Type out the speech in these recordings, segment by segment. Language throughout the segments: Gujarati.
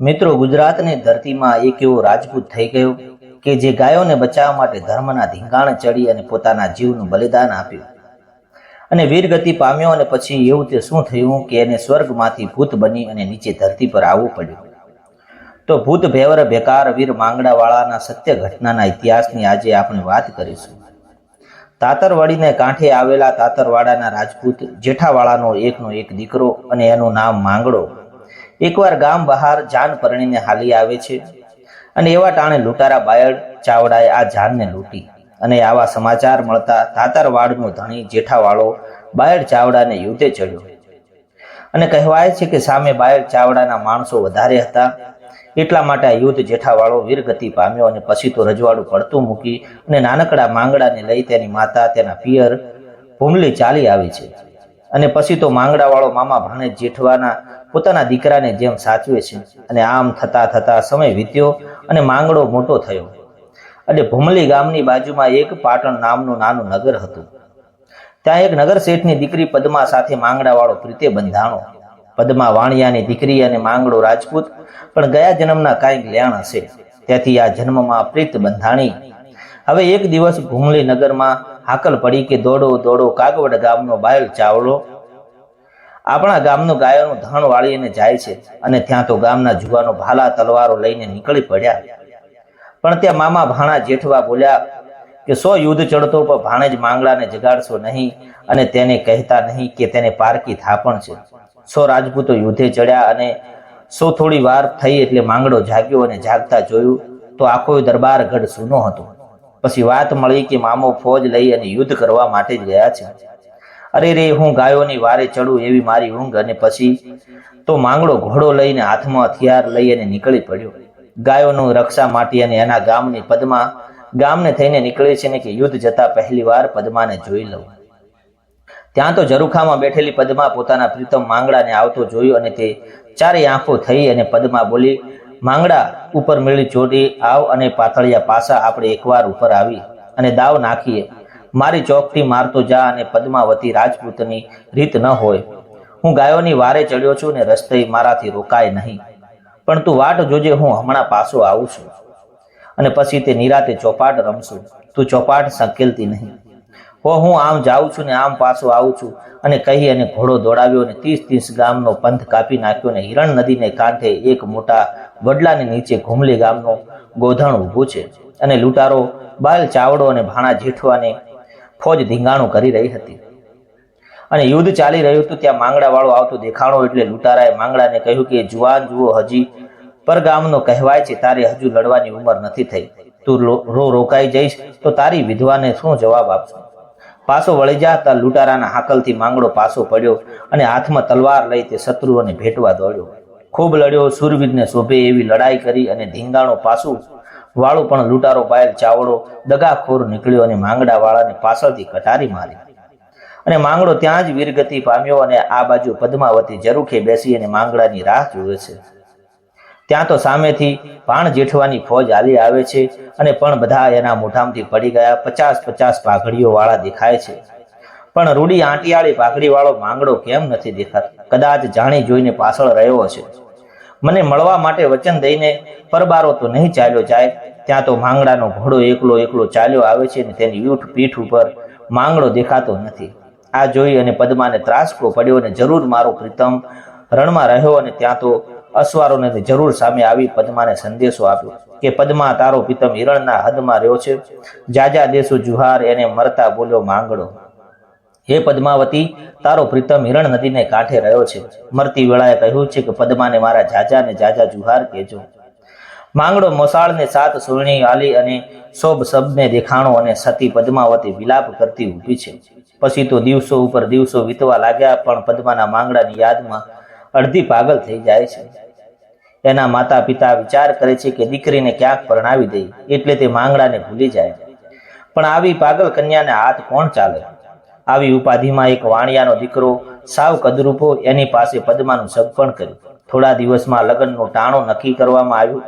મિત્રો, ગુજરાતની ધરતીમાં એક એવો રાજપૂત થઈ ગયો કે જે ગાયોને બચાવવા માટે ધર્મના ધીંગાણ ચડી અને પોતાના જીવનું બલિદાન આપ્યું. અને વીરગતિ પામ્યો અને પછી એવું તે શું થયું કે એને સ્વર્ગમાંથી ભૂત બની અને નીચે ધરતી પર આવવું પડ્યું. તો ભૂત ભેવર બેકાર વીર માંગડાવાળાના સત્ય ઘટનાના ઇતિહાસની આજે આપણે વાત કરીશું. તાતરવાડીને કાંઠે આવેલા તાતરવાડાના રાજપૂત જેઠાવાળાનો એકનો એક દીકરો અને એનું નામ માંગડો. એકવાર ગામ બહાર જાન પરણીને હાલી આવે છે અને એવા ટાણે લૂંટારા બાયડ ચાવડાએ આ જાનને લૂંટી અને આવા સમાચાર મળતા તાતરવાડનો ધણી જેઠાવાળો બાયડ ચાવડાને યુદ્ધે ચડ્યો. અને કહેવાય છે કે સામે બાયડ ચાવડાના માણસો વધારે હતા. એટલા માટે આ યુદ્ધ જેઠાવાળો વીરગતિ પામ્યો અને પછી તો રજવાડું પડતું મૂકી અને નાનકડા માંગડાને લઈ તેની માતા તેના પિયર ભૂમલી ચાલી આવી છે. અને પછી તો માંગડાવાળો મામા ભાણે જેઠવાના પોતાના દીકરાને જેમ સાચવે છે અને આમ થતા થતા સમય વીત્યો અને માંગડો મોટો થયો. અને ભૂમલી ગામની બાજુમાં એક પાટણ નામનું નાનું નગર હતું. ત્યાં એક નગર શેઠની દીકરી પદ્મા સાથે માંગડાવાળો પ્રીતે બંધાણો. પદ્મા વાણિયાની દીકરી અને માંગડો રાજપૂત પણ ગયા જન્મના કાંઈક લેણ હશે. ત્યાંથી આ જન્મમાં પ્રીત બંધાણી. હવે એક દિવસ ભૂમલી નગરમાં હાકલ પડી કે દોડો દોડો કાગવડ ગામનો બાયલ ચાવડો આપણા ગામનું ગાયોનું ધણ વાળીને જાય છે અને ત્યાં તો ગામના જુવાનો ભાલા, તલવારો લઈને નીકળી પડ્યા. પણ ત્યાં મામા ભાણા જેઠવા બોલ્યા કે, સો યુદ્ધ ચડતો પણ ભાણે જ માંગડાને જગાડશો નહીં અને તેને કહેતા નહીં કે તેને પારકી થાપણ છે. સો રાજપૂતો યુદ્ધે ચડ્યા અને સો થોડી વાર થઈ એટલે માંગડો જાગ્યો અને જાગતા જોયું તો આખો દરબાર ગઢ સૂનો હતો. પછી વાત મળી કે મામો ફોજ લઈ અને યુદ્ધ કરવા માટે જ ગયા છે. અરે રે, હું ગાયોની વારે ચડું એવી મારી ઊંઘ અને પછી તો માંગડો ઘોડો લઈને હાથમાં હથિયાર લઈ અને નીકળી પડ્યો. ગાયોનું રક્ષા માટે અને એના ગામની પદ્મા, ગામને થઈને નીકળે છે ને કે યુદ્ધ જતા પહેલી વાર પદ્માને જોઈ લઉં. ત્યાં તો ઝરૂખામાં બેઠેલી પદ્મા પોતાના પ્રીતમ માંગડાને આવતો જોયો અને તે ચારે આંખો થઈ અને પદ્મા બોલી, માંગડા, ઉપર મેળી ચોટી, આવ અને પાથળિયા પાસા આપણે એકવાર ઉપર આવી અને દાવ નાખીએ. મારી ચોકથી મારતો જા અને પદ્માવતી રાજપૂતની રીત ન હોય. હું ગાયોની વારે ચડ્યો છું ને રસ્તે મારાથી રોકાય નહીં. પણ તું વાટ જોજે, હું હમણાં પાછો આવું છું. અને પછી તે નિરાતે ચોપાટ રમશું. તું ચોપાટ સંકેલતી નહીં. હો, હું આમ જાઉં છું ને આમ પાછો આવું છું. અને કહી અને ઘોડો દોડાવ્યો અને ત્રીસ ત્રીસ ગામનો પંથ કાપી નાખ્યો અને હિરણ નદીને કાંઠે એક મોટા વડલાની નીચે ઘુમલી ગામનો ગોધણ ઊભું છે. અને લૂંટારો, બાલ ચાવડો અને ભાણા જેઠવાને ફોજ ધીંગાણું કરી રહી હતી. અને યુદ્ધ ચાલી રહ્યું હતું, ત્યાં માંગડાવાળો આવતો દેખાણો એટલે લૂંટારાએ માંગડાને કહ્યું કે, જુવાન, જુઓ, હજી પરગામનો કહેવાય છે, તારે હજુ લડવાની ઉંમર નથી થઈ. તું રો- રોકાઈ જઈશ, તો તારી વિધવાને શું જવાબ આપશો? પાછો વળી જા ત્યાં લૂંટારાના હાકલથી માંગડો પાછો પડ્યો અને હાથમાં તલવાર લઈ તે શત્રુઓને ભેટવા દોડ્યો. ખૂબ લડ્યો, સુરવીરને શોભે એવી લડાઈ કરી અને ધીંગાણો પાછું વાળું પણ લૂંટારો પાયલ ચાવડો દગાખોર નીકળ્યો અને માંગડા વાળાને પાછળથી કટારી મારી. અને માંગડો ત્યાં જ વીરગતિ પામ્યો અને આ બાજુ પદ્માવતી જરૂખે બેસી અને માંગડાની રાહ જોવે છે. ત્યાં તો સામેથી પાણ જેઠવાની ફોજ હાલી આવે છે અને પણ બધા એના મોઢામાંથી પડી ગયા પચાસ પચાસ પાઘડીઓ વાળા દેખાય છે. પણ રૂડી આંટિયાળી પાઘડી વાળો માંગડો કેમ નથી દેખાતો? કદાચ જાણી જોઈને પાછળ રહ્યો હશે. મને મળવા માટે વચન દઈને પરબારો તો નહીં ચાલ્યો જાય, ત્યાં તો માંગડાનો ઘોડો એકલો એકલો ચાલ્યો આવે છે અને તેની યુઠ પીઠ ઉપર માંગડો દેખાતો નથી. આ જોઈ અને પદ્માને ત્રાસકો પડ્યો અને જરૂર મારો પ્રીતમ રણમાં રહ્યો અને ત્યાં તો અસવારોને જરૂર સામે આવી પદ્માને સંદેશો આપ્યો કે પદ્મા, તારો પ્રીતમ હિરણના હદમાં રહ્યો છે. જાજા દેશો જુહાર એને મરતા બોલ્યો માંગડો. હે પદ્માવતી, તારો પ્રીતમ હિરણ નદીને કાંઠે રહ્યો છે. મરતી વેળાએ કહ્યું છે કે પદ્માને મારા જાજાને જાજા જુહાર કહેજો. માંગડો મોસાળને સાત સુરણી આલી અને શોભ સબને દેખાણો અને સતી પદ્માવતી વિલાપ કરતી ઊભી છે. પછી તો દિવસો ઉપર દિવસો વીતવા લાગ્યા, પણ પદ્માના માંગડાની યાદમાં અડધી પાગલ થઈ જાય છે. એના માતા પિતા વિચાર કરે છે કે દીકરીને ક્યાંક પરણાવી દઈ એટલે તે માંગડાને ભૂલી જાય. પણ આવી પાગલ કન્યાને હાથ કોણ ચાલે? આવી ઉપાધિમાં એક વાણિયાનો દીકરો સાવ કદરૂપો એની પાસે પદ્માનું સગપણ કર્યું. થોડા દિવસમાં લગ્નનું ટાણું નક્કી કરવામાં આવ્યું.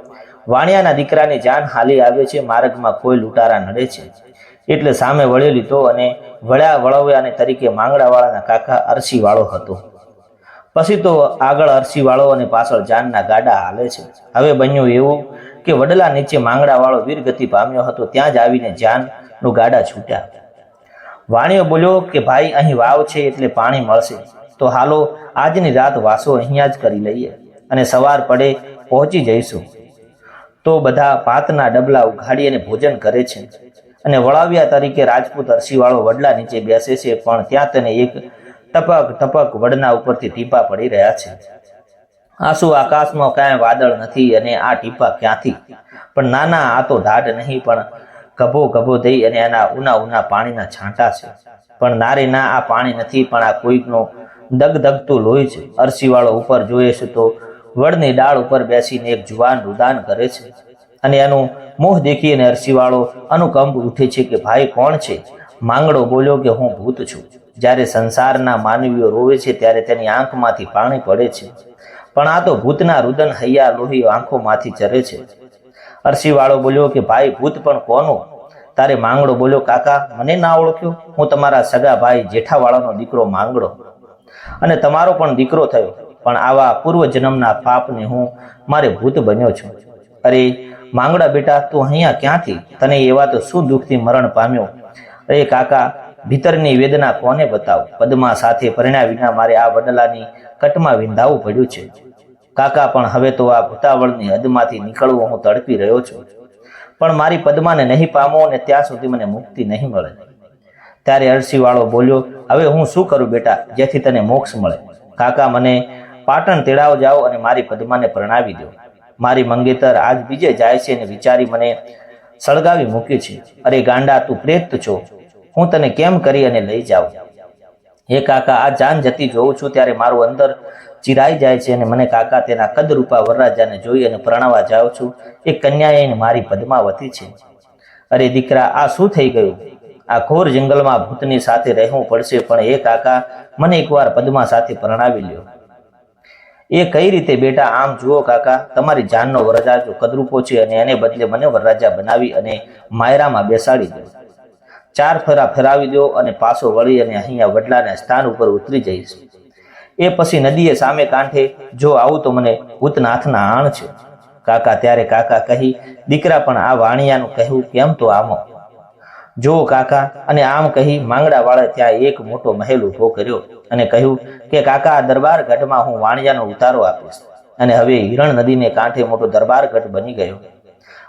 વાણિયાના દીકરાની જાન હાલી આવે છે, માર્ગમાં કોઈ લૂંટારા નડે છે. એટલે સામે વળી લીધો અને વળ્યા વળવ્યાને તરીકે માંગડાવાળાના કાકા અરસી વાળો હતો. પછી તો આગળ અરસીવાળો અને પાછળ જાનના ગાડા હાલે છે. હવે બન્યું એવું કે વડલા નીચે માંગડાવાળો વીરગતિ પામ્યો હતો, ત્યાં જ આવીને જાનનું ગાડા છૂટ્યા. વાણીઓ બોલ્યો કે ભાઈ, અહીં વાવ છે એટલે પાણી મળશે. તો હાલો, આજની રાત વાસો અહીંયા જ કરી લઈએ અને સવાર પડે પહોંચી જઈશું. તો બધા ભાતના ડબલા ઉઘાડી અને ભોજન કરે છે. અને વળાવ્યા તરીકે રાજપૂત અરસીવાળો વડલા નીચે બેસે છે, પણ ત્યાં તેને એક ટપક ટપક વડના ઉપરથી ટીપા પડી રહ્યા છે. આંસુ આકાશમાં કાંઈ વાદળ નથી અને આ ટીપા ક્યાંથી? પણ નાના, આ તો ઢાઢ નહીં, પણ ગભો ગભો થઈ અને એના ઉના ઉના પાણીના છાંટા છે. પણ નારે આ પાણી નથી, પણ આ કોઈકનો દગધગતું લોહી છે. અરસીવાળો ઉપર જોઈએ છે તો વડની ડાળ ઉપર બેસીને એક જુવાન રુદાન કરે છે. અને એનું મોહ દેખી અને અરસીવાળો અનુકંપ ઉઠે છે કે, ભાઈ, કોણ છે? માંગડો બોલ્યો કે, હું ભૂત છું. જ્યારે સંસારના માનવીઓ રોવે છે, ત્યારે તેની આંખમાંથી પાણી પડે છે. પણ આ તો ભૂતના રુદન હૈયા લોહી આંખોમાંથી ચરે છે. અરસીવાળો બોલ્યો કે, ભાઈ, ભૂત પણ કોનું? તારે માંગડો બોલ્યો, કાકા, મને ના ઓળખ્યો. હું તમારા સગા ભાઈ જેઠાવાળાનો દીકરો માંગડો. અને તમારો પણ દીકરો થયો. પણ આવા પૂર્વ જન્મના પાપને હું મારે ભૂત બન્યો છું. અરે, માંગડા બેટા, તું અહીંયા ક્યાંથી? તને એવા તો શું દુઃખથી મરણ પામ્યો? અરે, કાકા, ભીતરની વેદના કોને બતાવ? પદમા સાથે પરિણ્યા વિના મારે આ વડલાની કટમાં વિંધાવું પડ્યું છે. કાકા, પણ હવે તો આ ભૂતાવળની હદમાંથી નીકળવું હું તડપી રહ્યો છું. પણ મારી પદ્માને નહીં પામો અને ત્યાં સુધી મને મુક્તિ નહીં મળે. ત્યારે અરસીવાળો બોલ્યો, હવે હું શું કરું બેટા? જેથી તને મોક્ષ મળે. કાકા મને, પાટણ તેડાવ જાઓ અને મારી પદ્માને પ્રણાવી દો મારી મંગેતર આજ બીજે જાય છે અને વિચારી મને સળગાવી મૂકી છે. અરે ગાંડા, તું પ્રેત છો. હું તને કેમ કરી અને લઈ જાઉં? હે કાકા, આ જાન જતી જોઉં છું ત્યારે મારું અંદર ચિરાઈ જાય છે અને મને કાકા તેના કદરૂપા વરરાજાને જોઈ અને પ્રણવા જાઉં છું. એ કન્યાએ મારી પદ્માવતી છે. અરે દીકરા, આ શું થઈ ગયું? આ ઘોર જંગલમાં ભૂતની સાથે રહેવું પડશે, પણ એ કાકા મને એકવાર પદ્મા સાથે પરણાવી લ્યો. એ કઈ રીતે બેટા, આમ જુઓ કાકા, તમારી જાનનો વરરાજો કદરૂપો છે અને એને બદલે મને વરરાજા બનાવી અને માયરામાં બેસાડી દો. ચાર ફેરા ફેરાવી દો અને પાછો વળી અને અહીંયા વડલાના સ્થાન ઉપર ઉતરી જઈશ. એ પછી નદીએ સામે કાંઠે, જો આવું તો મને ભૂતનાથના આણ છે. કાકા ત્યારે કાકા કહી, દીકરા, પણ આ વાણિયાનું કહેવું કેમ તો આમો? જો કાકા, અને આમ કહી માંગડાવાળે ત્યાં એક મોટો મહેલ ઊભો કર્યો અને કહ્યું કે, કાકા, આ દરબાર ગઢમાં હું વાણિયાનો ઉતારો આપીશ. અને હવે હિરણ નદીને કાંઠે મોટો દરબાર ગઢ બની ગયો.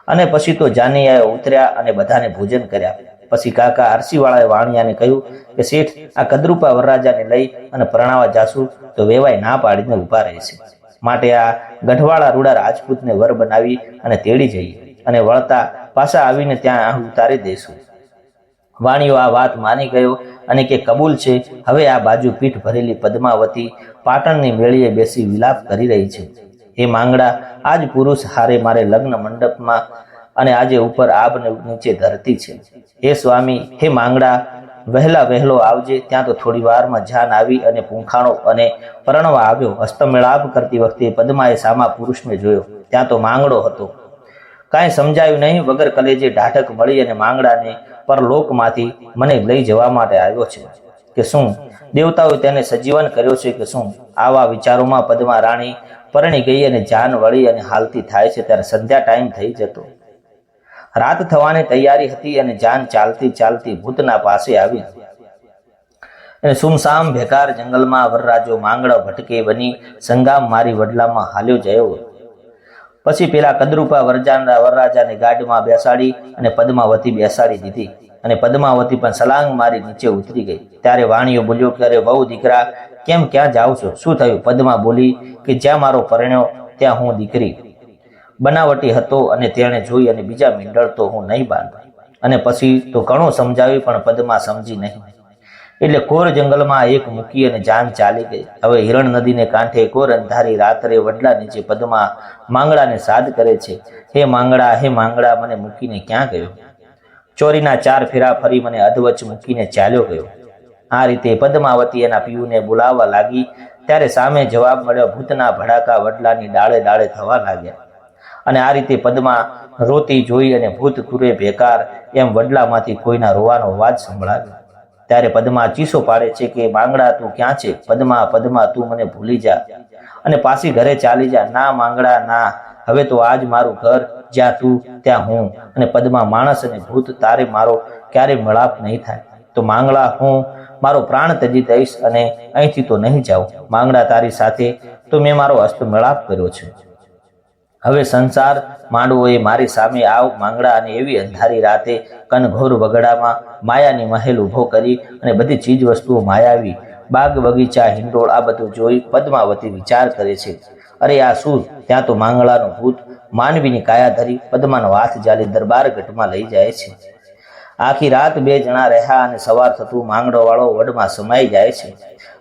અને પછી તો જાનૈયાએ ઉતર્યા અને બધાને ભોજન કર્યા. પછી કાકા આરસીવાળાએ વાણિયાને કહ્યું કે શેઠ, આ કદરૂપા વરરાજાને લઈ અને પરણાવા જાશું તો વેવાય ના પાડીને ઊભા રહેશે. માટે આ ગઢવાળા રૂડા રાજપૂતને વર બનાવી અને તેડી જઈએ અને વળતા પાછા આવીને ત્યાં ઉતારી દઈશું વાણીઓ આ વાત માની ગયો અને કે કબૂલ છે, હવે આ બાજુ પીઠ ભરેલી પદ્માવતી પાટણની મેળીએ બેસી વિલાપ કરી રહી છે. એ માંગડા, આજ પુરુષ હારે મારે લગ્ન મંડપમાં અને આજે ઉપર આબ ને નીચે ધરતી છે. હે સ્વામી, હે માંગડા, વહેલા વહેલો આવજે, ત્યાં તો થોડી વારમાં જાન આવી અને પૂંખાણો અને પરણવા આવ્યો. હસ્તમેળાપ કરતી વખતે પદ્માએ સામા પુરુષને જોયો. ત્યાં તો માંગડો હતો. કાંઈ સમજાયું નહીં, વગર કલેજે ઢાઢક મળી અને માંગડાને પરલોકમાંથી મને લઈ જવા માટે આવ્યો છે. કે શું? દેવતાઓએ તેને સજીવન કર્યો છે કે શું? આવા વિચારોમાં પદ્મા રાણી પરણી ગઈ અને જાન વળી અને હાલતી થાય છે. ત્યારે સંધ્યા ટાઈમ થઈ જતો. રાત થવાની તૈયારી હતી અને જાન ચાલતી ચાલતી ભૂતના પાસે આવી. અને સુમસામ ભેકાર જંગલમાં વરરાજો માંગડો ભટકે બની સંગામ મારી વડલામાં હાલ્યો જયો. પછી પેલા કદરૂપા વરજાના વરરાજાને ગાડમાં બેસાડી અને પદ્માવતી બેસાડી દીધી. અને પદ્માવતી પણ સલાંગ મારી નીચે ઉતરી ગઈ. ત્યારે વાણીઓ બોલ્યો કે, અરે બહુ દીકરા, કેમ ક્યાં જાઓ છો? શું થયું? પદ્મા બોલી કે, જ્યાં મારો પરણ્યો, ત્યાં હું દીકરી. બનાવટી હતો અને તેણે જોઈ અને બીજા મીંડળ તો હું નહીં બાંધો. અને પછી તો ઘણું સમજાવી પણ પદમાં સમજી નહીં. એટલે કોર જંગલમાં એક મૂકી અને જાન ચાલી ગઈ. હવે હિરણ નદીને કાંઠે કોર અંધારી રાત્રે વડલા નીચે પદમાં માંગડાને સાદ કરે છે. હે માંગડા હે માંગડા, મને મૂકીને ક્યાં ગયો? ચોરીના ચાર ફેરા ફરી મને અધવચ મૂકીને ચાલ્યો ગયો. આ રીતે પદ્માવતી એના પિયુને બોલાવવા લાગી. ત્યારે સામે જવાબ મળ્યો, ભૂતના ભડાકા વડલાની ડાળે ડાળે થવા લાગ્યા. અને આ રીતે પદમાં રોતી જોઈ અને ભૂત કુરે ભેકાર એમ વડલામાંથી કોઈના રોવાનો અવાજ સંભળાવ્યો ત્યારે પદમા ચીસો પાડે છે કે, માંગડા, તું ક્યાં છે? પદમા પદમા, તું મને ભૂલી જા. અને પાછી ઘરે ચાલી જા. ના, માંગડા, ના. હવે તો આજ મારું ઘર. જ્યાં તું, ત્યાં હું. અને પદમા માણસ અને ભૂત, તારે મારો ક્યારે મળાપ નહીં થાય. તો માંગડા, હું? મારો પ્રાણ તજી દઈશ અને અહીંથી તો નહીં જાઉં. માંગડા તારી સાથે. તો મેં મારો હસ્ત મેળાપ કર્યો છે. હવે સંસાર માંડવો એ મારી સામે આવ, માંગડા અને એવી અંધારી રાતે કનઘોર વગડામાં માયાની મહેલ ઊભો કરી અને બધી ચીજ વસ્તુઓ માયાવી. બાગ બગીચા, હિંડોળ, આ બધું જોઈ પદ્માવતી વિચાર કરે છે. અરે આ શું? ત્યાં તો માંગડાનો ભૂત માનવીની કાયા ધરી પદ્માનો હાથ જાલી દરબાર ગઢમાં લઈ જાય છે. આખી રાત બે જણા રહ્યા અને સવાર થતું માંગડો વાળો વડમાં સમાઈ જાય છે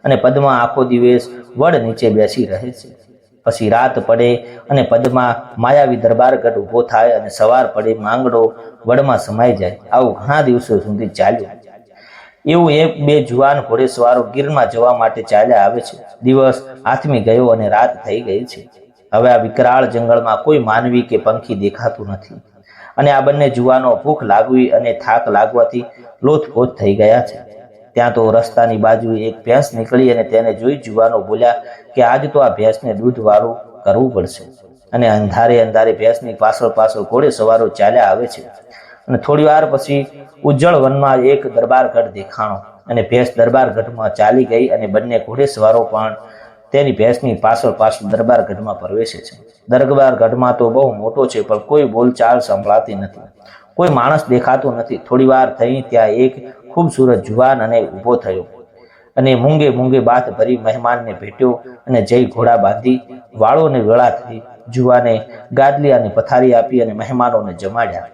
અને પદ્મા આખો દિવસ વડ નીચે બેસી રહે છે. પછી રાત પડે અને પદમાં માયાવી દરબારગઢ ઊભો થાય અને સવાર પડે માંગડો વડમાં સમાઈ જાય. આવું ઘણા દિવસો સુધી ચાલ્યું. એવું એક બે જુવાન ઘોડેસવારો ગીરમાં જવા માટે ચાલ્યા આવે છે. દિવસ આથમી ગયો અને રાત થઈ ગઈ છે. હવે આ વિકરાળ જંગલમાં કોઈ માનવી કે પંખી દેખાતું નથી. અને આ બંને જુવાનો ભૂખ લાગવી અને થાક લાગવાથી લોથપોથ થઈ ગયા છે. ત્યાં તો રસ્તાની બાજુ એક ભેંસ નીકળી અને તેને જોઈ જુવાનો બોલ્યા કે આજ તો આ ભેંસને દૂધ વાળું કરવું પડશે. અને અંધારે અંધારે ભેંસની પાછળ પાછળ ઘોડે સવારો ચાલ્યા આવે છે. અને થોડી વાર પછી ઉજ્જળ વનમાં એક દરબારગઢ દેખાણો અને ભેંસ દરબારગઢમાં ચાલી ગઈ અને બંને ઘોડે સવારો પણ તેની ભેંસની પાછળ પાછળ દરબારગઢમાં પ્રવેશે છે. દરબારગઢમાં તો બહુ મોટો છે, પણ કોઈ બોલચાલ સંભળાતી નથી. કોઈ માણસ દેખાતો નથી. થોડી વાર થઈ ત્યાં એક ખૂબસૂરત જુવાન અને ઊભો થયો. અને મૂંગે મૂંગે બાથ ભરી મહેમાનને ભેટ્યો અને જઈ ઘોડા બાંધી વાળોને વેળા થઈ જુવાને ગાદલી અને પથારી આપી અને મહેમાનોને જમાડ્યા.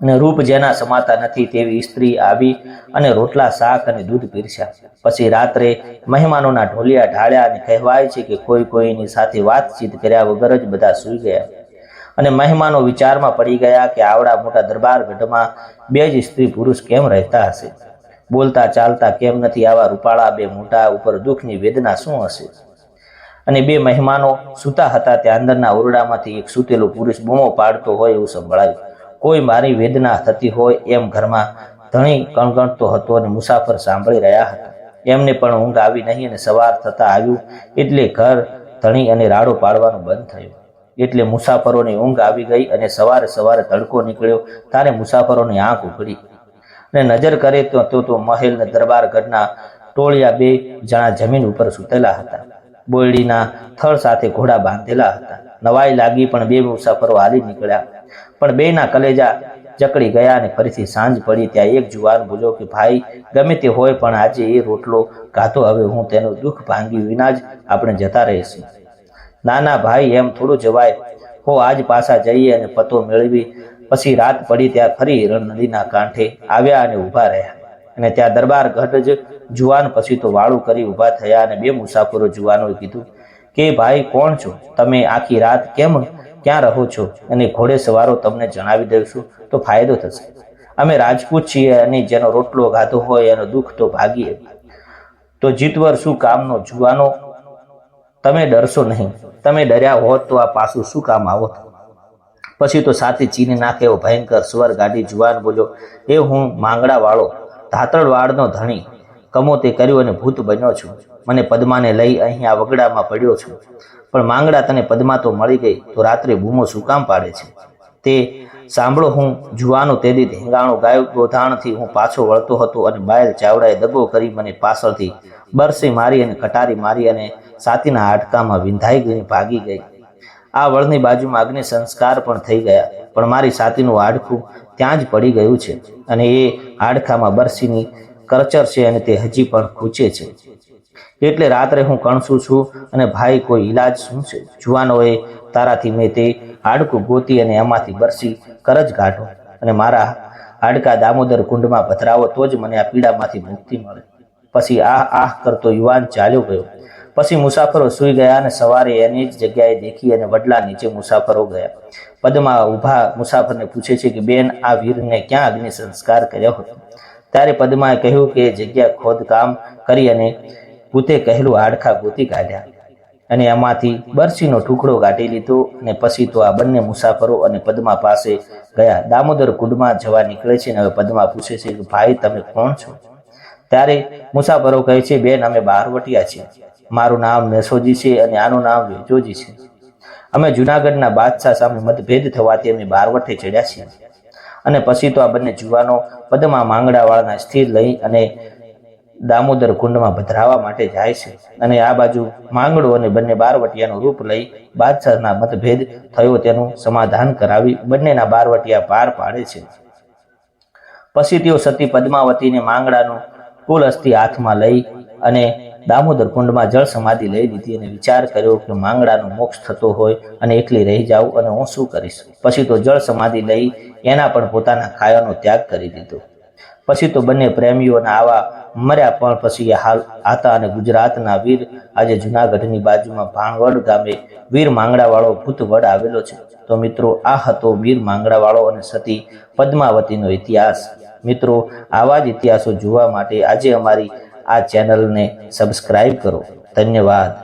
અને રૂપ જેના સમાતા નથી તેવી સ્ત્રી આવી અને રોટલા, શાક અને દૂધ પીરસ્યા. પછી રાત્રે મહેમાનોના ઢોલિયા ઢાળ્યા અને કહેવાય છે કે કોઈ કોઈની સાથે વાતચીત કર્યા વગર જ બધા સૂઈ ગયા. અને મહેમાનો વિચારમાં પડી ગયા કે આવડા મોટા દરબાર ગઢમાં બે જ સ્ત્રી પુરુષ કેમ રહેતા હશે? બોલતા ચાલતા કેમ નથી આવા રૂપાળા બે મોટા ઉપર દુઃખની વેદના શું હશે? અને બે મહેમાનો સૂતા હતા ત્યાં અંદરના ઓરડામાંથી એક સૂતેલો પુરુષ બૂમો પાડતો હોય એવું સંભળાયું. કોઈ મારી વેદના થતી હોય એમ ઘરમાં ધણી કણગણતો હતો અને મુસાફર સાંભળી રહ્યા હતા. એમને પણ ઊંઘ આવી નહીં અને સવાર થતા આવ્યું એટલે ઘર ધણી અને રાડો પાડવાનું બંધ થયું. એટલે મુસાફરોની ઊંઘ આવી ગઈ અને સવારે સવારે તડકો નીકળ્યો. ત્યારે મુસાફરોની આંખ ઉઘડી. અને નજર કરે તો તો મહેલ ને દરબાર ગઢના ટોળિયા બે જણા જમીન ઉપર સૂતેલા હતા. બોયડીના થળ સાથે ઘોડા બાંધેલા હતા. નવાઈ લાગી પણ બે મુસાફરો હાલી નીકળ્યા. પણ બેના કલેજા જકડી ગયા અને ફરીથી સાંજ પડી ત્યાં એક જુવાન બોલ્યો કે, ભાઈ, ગમે તે હોય પણ આજે એ રોટલો ગાતો હવે હું તેનું દુઃખ ભાંગ્યું વિના જ આપણે જતા રહીશું. ના ના ભાઈ એમ થોડું જવાય. હો, આજ પાછા જઈએ અને પતો મેળવી. પછી રાત પડી ત્યાં ફરી હિરણ નદીના કાંઠે આવ્યા અને ઊભા રહ્યા. અને ત્યાં દરબાર ઘટ જ જુવાન પછી તો વાળું કરી ઊભા થયા અને બે મુસાફરો જુવાનોએ કીધું, કે ભાઈ, કોણ છો? તમે આખી રાત કેમ ક્યાં રહો છો? અને ઘોડે સવારો તમને જણાવી દઈશું તો ફાયદો થશે. અમે રાજપૂત છીએ અને જેનો રોટલો ગાધો હોય એનો દુઃખ તો ભાગીએ. તો જીતવર શું કામનો જુવાનો તમે ડરશો નહીં. તમે ડર્યા હોત તો આ પાછું શું કામ આવત પછી તો સાથે ચીની નાખે એવો ભયંકર સ્વર ગાડી જુવાન બોલ્યો, એ હું માંગડા વાળો ધાતળ વાળનો ધણી. કમો તે કર્યું અને ભૂત બન્યો છું. મને પદ્માને લઈ અહીંયા વગડામાં પડ્યો છું. પણ માંગડા તને પદ્મા તો મળી ગઈ, તો રાત્રે બૂમો શું કામ પાડે છે? તે સાંભળો, હું જુવાનો તેદી ધીંગાણું ગાયું ગોધાણથી હું પાછો વળતો હતો અને બાયલ ચાવડાએ દગો કરી મને પાછળથી બરસી મારી અને કટારી મારી અને સાતીના હાડકામાં વિંધાઈ ગઈ, ભાગી ગઈ. આ વળની બાજુમાં અગ્નિ સંસ્કાર પણ થઈ ગયા, પણ મારી સાતીનું હાડકું ત્યાં જ પડી ગયું છે અને એ હાડકામાં બરસીની કરચર છે અને તે હજી પણ ખૂચે છે. એટલે રાત્રે હું કણસું છું અને ભાઈ કોઈ ઈલાજ શું છે? જુવાનોએ તારાથી મેં તે હાડકું ગોતી અને એમાંથી બરસી કરજ કાઢો અને મારા હાડકા દામોદર કુંડમાં પથરાવો તો જ મને આ પીડામાંથી મુક્તિ મળે. પછી આહ આહ કરતો યુવાન ચાલ્યો ગયો. પછી મુસાફરો સૂઈ ગયા અને સવારે એની જ જગ્યાએ દેખી અને વડલા નીચે મુસાફરો ગયા. પદમાં ઊભા મુસાફરને પૂછે છે કે, બેન, આ વીરને ક્યાં અગ્નિ સંસ્કાર કર્યો હતો? ત્યારે પદ્માએ કહ્યું કે, જગ્યા ખોદકામ કરી અને પૂતે કહેલું હાડખા ગોતી કાઢ્યા અને એમાંથી બરસીનો ટુકડો કાઢી લીધો અને પછી તો આ બંને મુસાફરો અને પદ્મા પાસે ગયા. દામોદર કુંડમાં જવા નીકળે છે અને હવે પદ્મા પૂછે છે કે, ભાઈ, તમે કોણ છો? ત્યારે મુસાફરો કહે છે, બેન, અમે બહારવટિયા છીએ. મારું નામ મેસોજી છે અને આનું નામ વેજોજી છે. અમે જુનાગઢના બાદશાહ સામે મતભેદ થવાથી અમે બારવટે ચડ્યા છીએ. અને પછી તો આ બંને જુવાનો પદમાં માંગડાવાળાના સ્થિર લઈ અને દામોદર કુંડમાં ભદ્રાવા માટે જાય છે. અને આ બાજુ માંગડો અને બંને બારવટિયાનું રૂપ લઈ બાદશાહના મતભેદ થયો તેનું સમાધાન કરાવી બંનેના બારવટિયા પાર પાડે છે. પછી તેઓ સતી પદ્માવતીને માંગડાનું કુલ અસ્થિ હાથમાં લઈ અને દામોદર કુંડમાં જળ સમાધિ લઈ લીધી અને વિચાર કર્યો કે માંગડાનો મોક્ષ થતો હોય અને એકલી રહી જાઉં અને હું શું કરીશ? પછી તો જળ સમાધિ લઈ એના પણ પોતાના કાયાનો ત્યાગ કરી દીધો. પછી તો બંને પ્રેમીઓના આવા મર્યા પણ પછી હાલ હતા અને ગુજરાતના વીર આજે જુનાગઢની બાજુમાં ભાણવડ ગામે વીર માંગડાવાળો ભૂતવડ આવેલો છે. તો મિત્રો, આ હતો વીર માંગડાવાળો અને સતી પદ્માવતીનો ઇતિહાસ. મિત્રો, આવા જ ઇતિહાસો જોવા માટે આજે અમારી આ ચેનલને સબસ્ક્રાઇબ કરો. ધન્યવાદ.